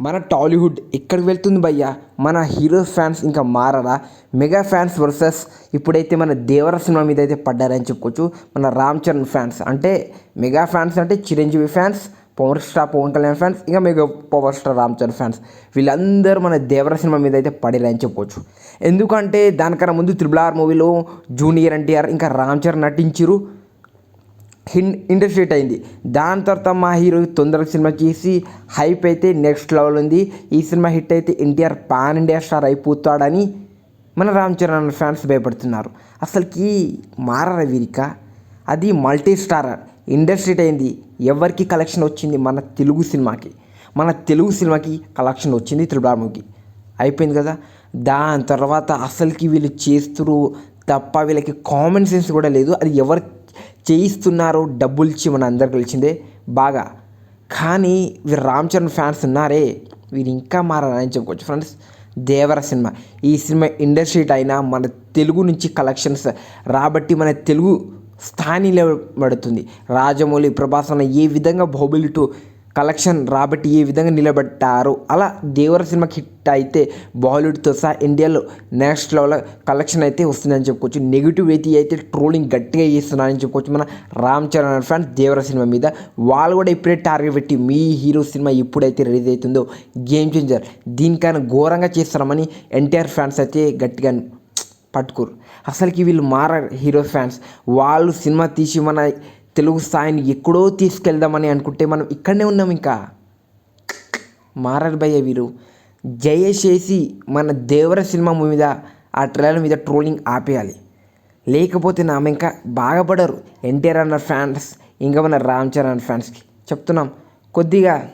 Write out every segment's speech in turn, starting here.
మన టాలీవుడ్ ఎక్కడికి వెళ్తుంది భయ్యా? మన హీరో ఫ్యాన్స్ ఇంకా మారరా? మెగా ఫ్యాన్స్ వర్సెస్ ఇప్పుడైతే మన దేవర సినిమా మీద అయితే పడ్డారని చెప్పుకోవచ్చు. మన రామ్ చరణ్ ఫ్యాన్స్ అంటే మెగా ఫ్యాన్స్ అంటే Chiranjeevi fans power star Pawan Kalyan fans ఇంకా mega power star Ram Charan fans. వీళ్ళందరూ మన దేవర సినిమా మీద అయితే పడారని చెప్పుకోవచ్చు. ఎందుకంటే దానికన్నా ముందు త్రిబుల్ ఆర్ మూవీలో జూనియర్ ఎన్టీఆర్ ఇంకా రామ్ చరణ్ నటించారు హిన్ ఇండస్ట్రీ అయింది. దాని తర్వాత మా హీరో తొందరగా సినిమా చేసి హైప్ అయితే నెక్స్ట్ లెవెల్ ఉంది. ఈ సినిమా హిట్ అయితే ఎన్టీఆర్ పాన్ ఇండియా స్టార్ అయిపోతాడని మన రామ్ చరణ్ ఫ్యాన్స్ భయపడుతున్నారు. అసలుకి మారారా వీరిక? అది మల్టీ స్టార్ ఇండస్ట్రీ అయింది. ఎవరికి కలెక్షన్ వచ్చింది? మన తెలుగు సినిమాకి. మన తెలుగు సినిమాకి కలెక్షన్ వచ్చింది త్రిబుల్ అయిపోయింది కదా? దాని తర్వాత అసలుకి వీళ్ళు చేస్తురు తప్ప వీళ్ళకి కామన్ సెన్స్ కూడా లేదు. అది ఎవరు చేయిస్తున్నారో డబ్బులు ఇచ్చి మన అందరికి గెలిచిందే బాగా. కానీ వీరు రామ్ చరణ్ ఫ్యాన్స్ ఉన్నారే. వీరు ఇంకా మారని చెప్పుకోవచ్చు. Friends Devara cinema. ఈ సినిమా ఇండస్ట్రీ అయినా మన తెలుగు నుంచి కలెక్షన్స్ రాబట్టి మన తెలుగు స్థాయి నిలబడుతుంది రాజమౌళి ప్రభాస్ అన్న ఏ విధంగా బాహుబలి టూ కలెక్షన్ రాబట్టి ఏ విధంగా నిలబెట్టారు. అలా దేవర సినిమాకి హిట్ అయితే బాలీవుడ్తో సహా ఇండియాలో నెక్స్ట్ లెవెల్ కలెక్షన్ అయితే వస్తుందని చెప్పుకోవచ్చు. నెగిటివ్ అయితే అయితే ట్రోలింగ్ గట్టిగా చేస్తున్నారని చెప్పుకోవచ్చు. మన రామ్ చరణ్ ఫ్యాన్స్ దేవర సినిమా మీద వాళ్ళు కూడా ఇప్పుడే టార్గెట్ పెట్టి మీ హీరో సినిమా ఎప్పుడైతే రిలీజ్ అవుతుందో గేమ్ చేంజర్ దీనికైనా ఘోరంగా చేస్తారమని ఎన్టీఆర్ ఫ్యాన్స్ అయితే గట్టిగా పట్టుకోరు. అసలుకి వీళ్ళు మారారు హీరో ఫ్యాన్స్. వాళ్ళు సినిమా తీసి మన తెలుగు స్థాయిని ఎక్కడో తీసుకెళ్దామని అనుకుంటే మనం ఇక్కడనే ఉన్నాం ఇంకా. మారారు భయ్య వీరు. జయచేసి మన దేవర సినిమా మీద ఆ ట్రైలర్ మీద ట్రోలింగ్ ఆపేయాలి. లేకపోతే నామె ఇంకా బాగుపడరు. ఎన్టీఆర్ అన్న ఫ్యాన్స్ ఇంకా మన రామ్ చరణ్ ఫ్యాన్స్కి చెప్తున్నాం. కొద్దిగా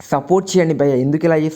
సపోర్ట్ చేయండి భయ్య. ఎందుకు ఇలా చేస్తారు